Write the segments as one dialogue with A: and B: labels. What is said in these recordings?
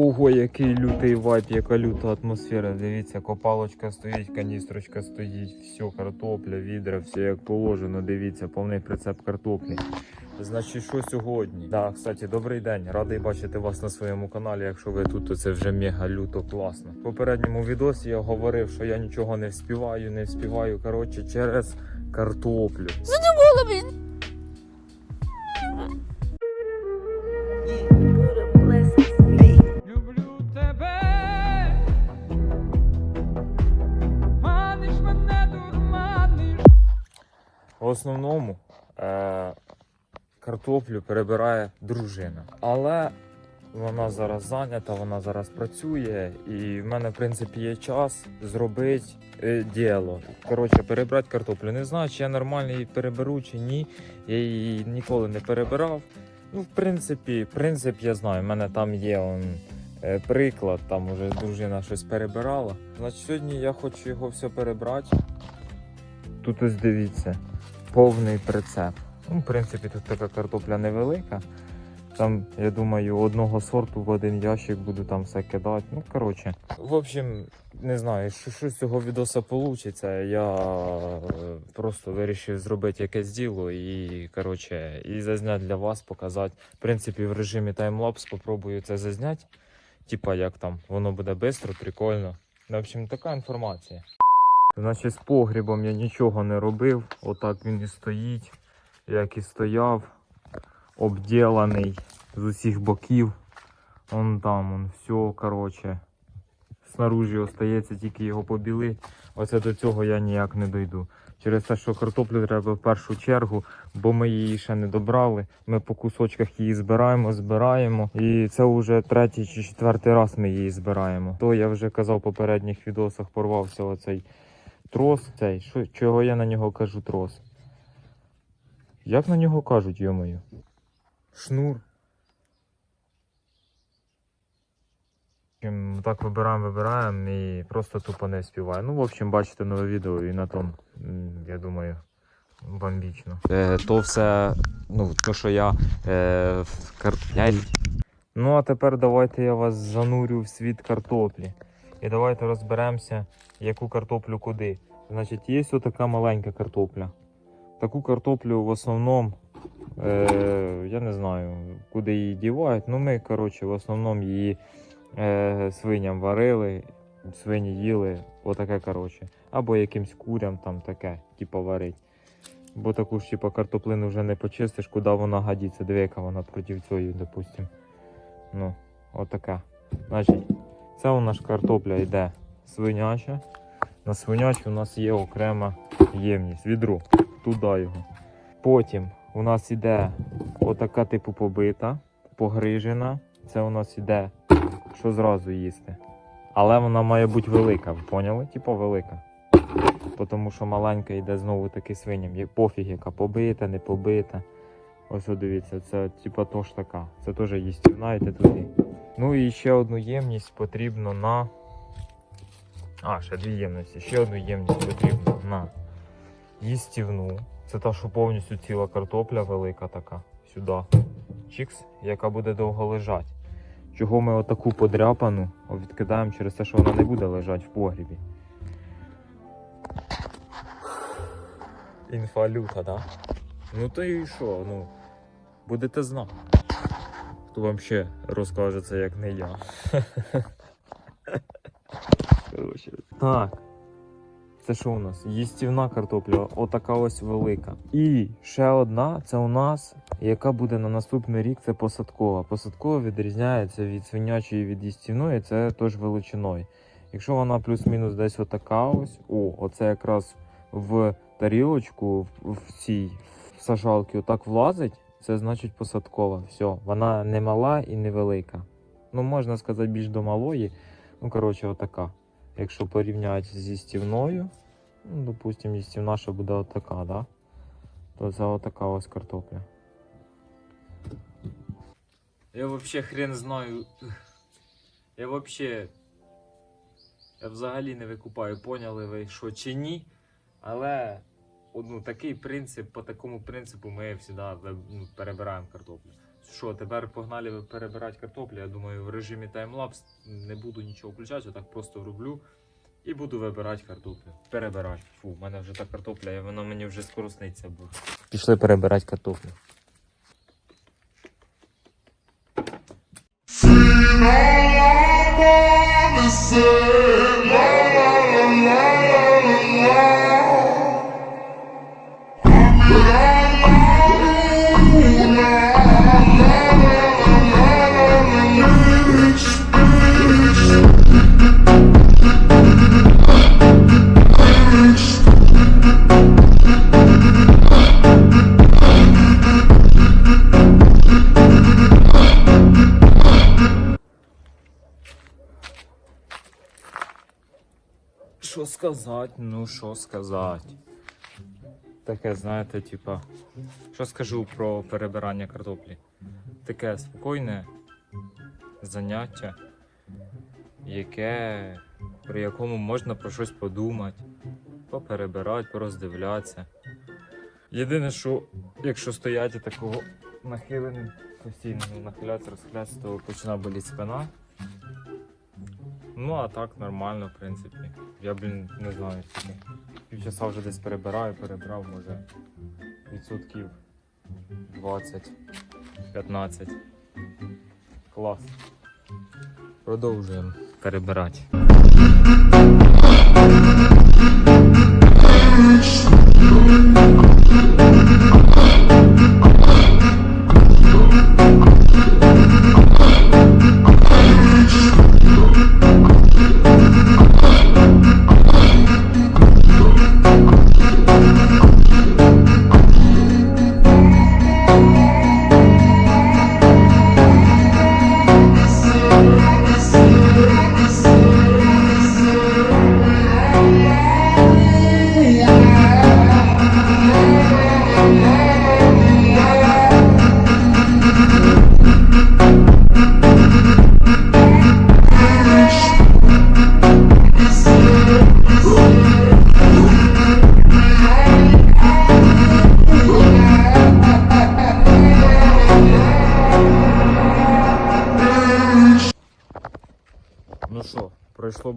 A: Ого, який лютий вайб, яка люта атмосфера. Дивіться, копалочка стоїть, каністрочка стоїть, все, картопля, відра, все як положено. Дивіться, повний прицеп картоплі. Значить, що сьогодні? Да, кстати, добрий день. Радий бачити вас на своєму каналі. Якщо ви тут, то це вже мега люто класно. В попередньому відосі я говорив, що я нічого не вспіваю, не вспіваю. Коротше, через картоплю.
B: Люблю
A: В основному е- картоплю перебирає дружина. Але вона зараз зайнята, вона зараз працює, і в мене, в принципі, є час зробити е, діло. Коротше, перебрати картоплю. Не знаю, чи я нормально її переберу, чи ні. Я її ніколи не перебирав. Ну, в принципі, принцип я знаю. У мене там є он, е, приклад, там уже дружина щось перебирала. Значить, сьогодні я хочу його все перебрати. Тут ось дивіться, повний прицеп. Ну, в принципі, тут така картопля невелика. Там, я думаю, одного сорту в один ящик буду там все кидати. Ну, коротше. В общем, не знаю, що, що з цього відоса вийде. Я е, просто вирішив зробити якесь діло і, коротше, і зазняти для вас, показати. В принципі, в режимі таймлапс спробую це зазняти. Типа, як там, воно буде швидко, прикольно. Ну, В общем, така інформація. Значить, з погрібом я нічого не робив. Отак він і стоїть, як і стояв, обділений з усіх боків. Он там, он все, коротше. Снаружі остається тільки його побілити. Оце до цього я ніяк не дойду. Через те, що картоплю треба в першу чергу, бо ми її ще не добрали. Ми по кусочках її збираємо, збираємо. І це вже третій чи четвертий раз ми її збираємо. То я вже казав в попередніх відосах, порвався оцей трос. Цей, що, чого я на нього кажу трос? Як на нього кажуть, йомою? Шнур. Так вибираємо, вибираємо і просто тупо не співаю. Ну, в общем, бачите нове відео і на тому, я думаю, бомбічно. Е, то все, ну, то, що я е, в кар... Ну, а тепер давайте я вас занурю в світ картоплі. І давайте розберемося, яку картоплю куди. Значить, є така маленька картопля. Таку картоплю в основному, е, я не знаю, куди її дівають. Ну, ми, коротше, в основному її е, свиням варили, свині їли, отаке, коротше. Або якимсь курям там таке, типу, варить. Бо таку ж типу, картоплину вже не почистиш, куди вона годиться. Диви, яка вона проти цієї, допустим. Ну, отака. Значить, це у нас картопля йде свиняча. На свинячу у нас є окрема ємність, відро. Туди його. Потім у нас іде отака типу побита, погрижена. Це у нас іде, що зразу їсти. Але вона має бути велика, ви поняли? Типу велика. Тому що маленька йде знову таки свиням. Є пофіг, яка побита, не побита. Ось дивіться, це типа тож така. Це теж їстівна, йде туди. Ну і ще одну ємність потрібно на. А, ще дві ємності. Ще одну ємність потрібно на їстівну. Це та, що повністю ціла картопля велика така. Сюди. Чікс, яка буде довго лежати. Чого ми отаку подряпану відкидаємо через те, що вона не буде лежати в погрібі. Інфалюта, да? Ну то і що, ну, будете знати. Хто вам ще розкаже це, як не я. Так. Це що у нас? Їстівна картопля, отака ось велика. І ще одна, це у нас, яка буде на наступний рік, це посадкова. Посадкова відрізняється від свинячої від їстівної, це теж величиною. Якщо вона плюс-мінус десь отака ось, о, оце якраз в тарілочку, в, в цій сажалки отак влазить, це значить посадкова. Все, вона не мала і не велика. Ну, можна сказати, більш до малої. Ну, коротше, отака. Якщо порівняти зі стівною, ну, допустимо, їстівна ще буде отака, да? то це отака ось картопля. Я взагалі хрен знаю. Я взагалі. Я взагалі не викупаю, поняли ви, що чи ні. Але ну, такий принцип, по такому принципу ми завжди ну, перебираємо картоплю. що, тепер погнали перебирати картоплю. Я думаю, в режимі таймлапс не буду нічого включати, так просто роблю. І буду вибирати картоплю. Перебирати. Фу, в мене вже та картопля, і вона мені вже скоро сниться буде. Пішли перебирати картоплю. Що сказати? Ну, що сказати? Таке, знаєте, типа. Що скажу про перебирання картоплі? Таке спокійне заняття, яке, при якому можна про щось подумати, поперебирати, пороздивлятися. Єдине, що якщо стояти такого нахиленим, постійно нахилятися, розхилятися, то починає боліти спина. Ну, а так нормально, в принципі. Я, блін, не знаю. Півчаса вже десь перебираю, перебрав, може, відсотків 20-15. Клас. Продовжуємо перебирати.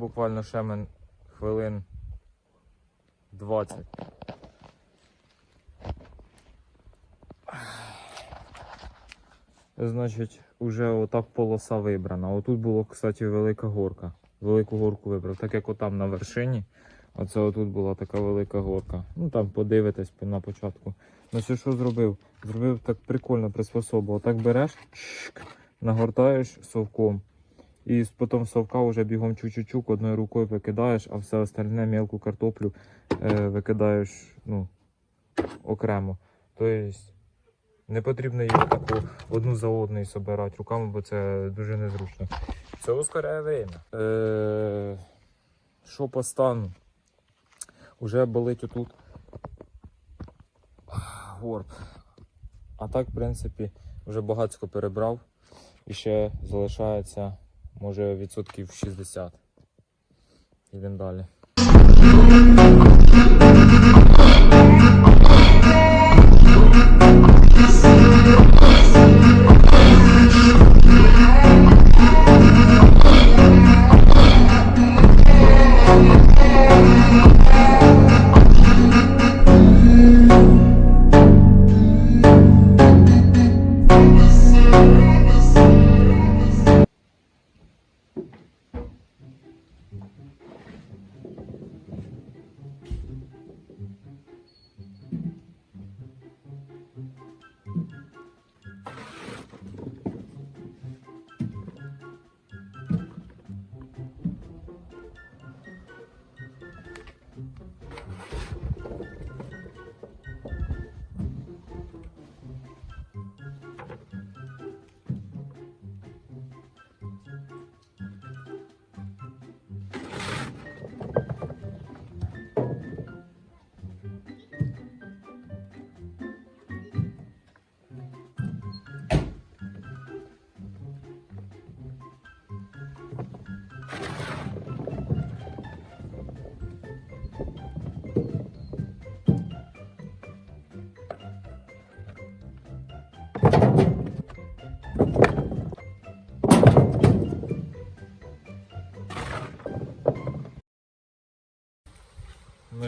A: Буквально ще мен хвилин 20. Значить, уже отак полоса вибрана. Отут було, кстати, велика горка. Велику горку вибрав, так як отам на вершині. Оце отут була така велика горка. Ну там подивитесь на початку. Ну це що зробив? Зробив так прикольно приспособу. Отак береш, нагортаєш совком. І потім совка вже бігом чук-чук одною рукою викидаєш, а все остальне мелку картоплю е, викидаєш ну, окремо. Тобто не потрібно її таку одну за одною собирати руками, бо це дуже незручно. Це ускоряє время. Е, що по стану? Уже болить отут горб. А так, в принципі, вже багатько перебрав. І ще залишається, може, відсотків 60. Йдемо далі.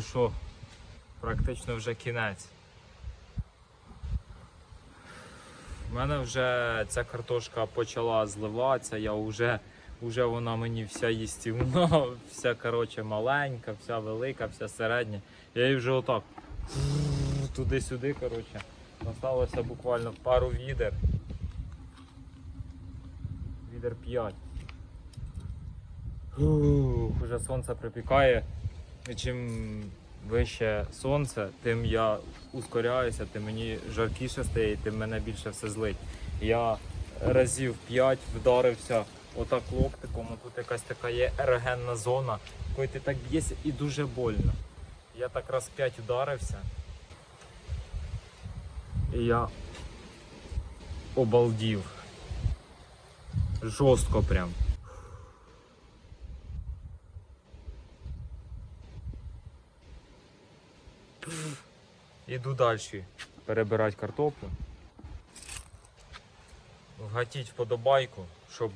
A: Що, практично вже кінець. У мене вже ця картошка почала зливатися, я вже, вже вона мені вся їстівна, вся коротше маленька, вся велика, вся середня. Я її вже отак туди-сюди, коротше. Осталося буквально пару відер. Відер 5. Ух, уже сонце припікає. Чим вище сонце, тим я ускоряюся, тим мені жаркіше стає, тим мене більше все злить. Я разів 5 вдарився отак локтиком, а тут якась така є ерогенна зона, якою ти так б'єшся і дуже больно. Я так раз 5 вдарився. І я обалдів. Жорстко прям. Іду далі перебирати картоплю. Гатіть вподобайку, щоб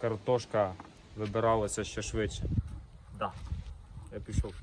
A: картошка вибиралася ще швидше. Да. Я пішов.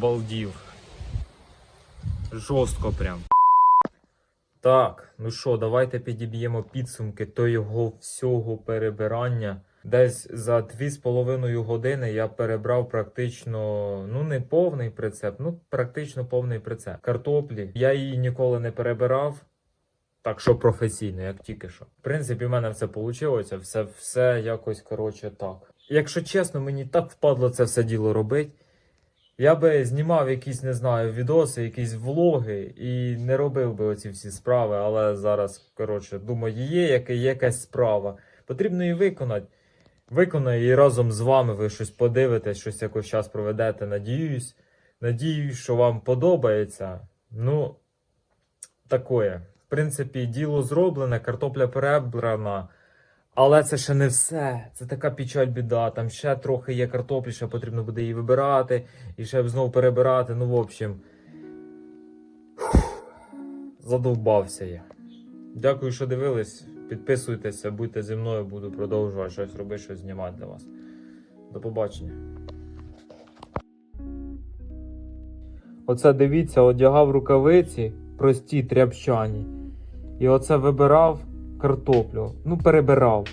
A: Обалдів. Жорстко прям. Так, ну що, давайте підіб'ємо підсумки то його всього перебирання. Десь за 2,5 години я перебрав практично, ну не повний прицеп, ну практично повний прицеп. Картоплі. Я її ніколи не перебирав. Так що професійно, як тільки що. В принципі, в мене все вийшло, все, все якось коротше так. Якщо чесно, мені так впадло це все діло робити. Я би знімав якісь, не знаю, відоси, якісь влоги і не робив би оці всі справи, але зараз, коротше, думаю, є, яка- якась справа. Потрібно її виконати. Виконаю і разом з вами ви щось подивитесь, щось якось час проведете. Надіюсь. Надіюсь, що вам подобається. Ну, такое. В принципі, діло зроблене, картопля перебрана. Але це ще не все. Це така печаль біда. Там ще трохи є картоплі, ще потрібно буде її вибирати і ще знову перебирати. Ну, в общем, задовбався я. Дякую, що дивились. Підписуйтеся, будьте зі мною, буду продовжувати щось робити, щось знімати для вас. До побачення. Оце дивіться, одягав рукавиці, прості тряпчані. І оце вибирав картоплю. Ну, перебирав.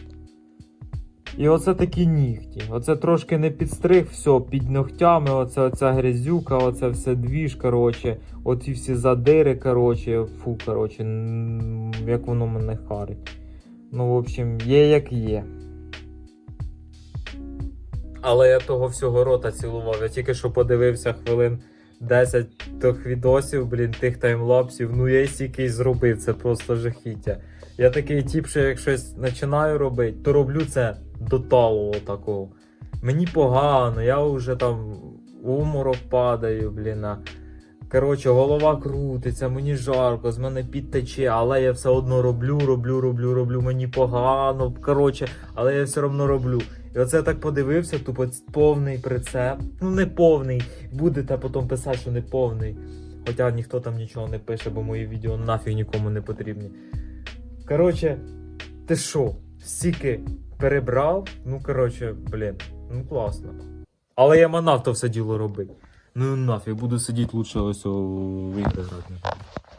A: І оце такі нігті. Оце трошки не підстриг, все, під ногтями, оце оця грязюка, оце все двіж, коротше, оці всі задири, коротше, фу, коротше, як воно мене харить. Ну, в общем, є як є. Але я того всього рота цілував. Я тільки що подивився хвилин 10 тих відосів, блін, тих таймлапсів. Ну я стільки зробив, це просто жахіття. Я такий тип, що як щось починаю робити, то роблю це до талого такого. Мені погано, я вже там уморок падаю, блін. Коротше, голова крутиться, мені жарко, з мене підтече, але я все одно роблю, роблю, роблю, роблю. Мені погано. Коротше, але я все одно роблю. І оце я так подивився, тупо повний прицеп. Ну не повний. Будете потім писати, що не повний. Хоча ніхто там нічого не пише, бо мої відео нафіг нікому не потрібні. Коротше, ти що, стільки перебрав? Ну, коротше, блін, ну класно. Але я манав то все діло робити. Ну нафіг, буду сидіти лучше ось у ігри грати.